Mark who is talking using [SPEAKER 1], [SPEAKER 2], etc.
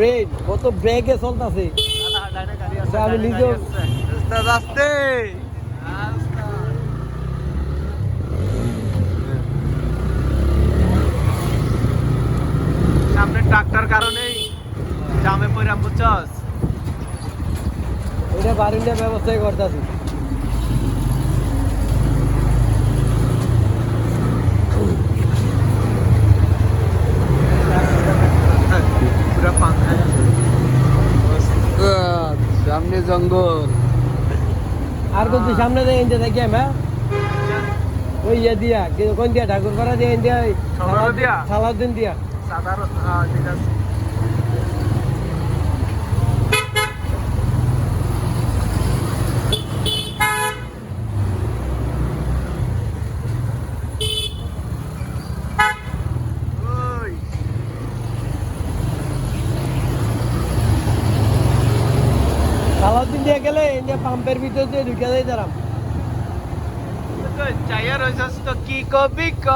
[SPEAKER 1] Brain কত ব্রেকে চলতেছে। আমি নিজেও
[SPEAKER 2] উস্তাদ আসতে সামনে ট্রাক্টর কারণেই জামে পড়া বুঝছস
[SPEAKER 1] এটা বারিন্ডার ব্যবস্থাই করতেছি।
[SPEAKER 2] সামনে জঙ্গল।
[SPEAKER 1] আর কোন সামনে দিয়ে ইন্ডিয়া থাকি আমি হ্যাঁ? ওই ইয়ে দিয়া কোন দিয়া? ঠাকুর পাড়া দিয়া ইন্ডিয়া
[SPEAKER 2] সালাউদ্দিন দিয়া?
[SPEAKER 1] সালাউদ্দিন দিয়া। সালাউদ্দিন দিয়া গেলে ইন্ডিয়া পাম্পের ভিতর দিয়ে ঢুকে যাই তারা
[SPEAKER 2] চাইয়া রয়েছে তো কি কবি?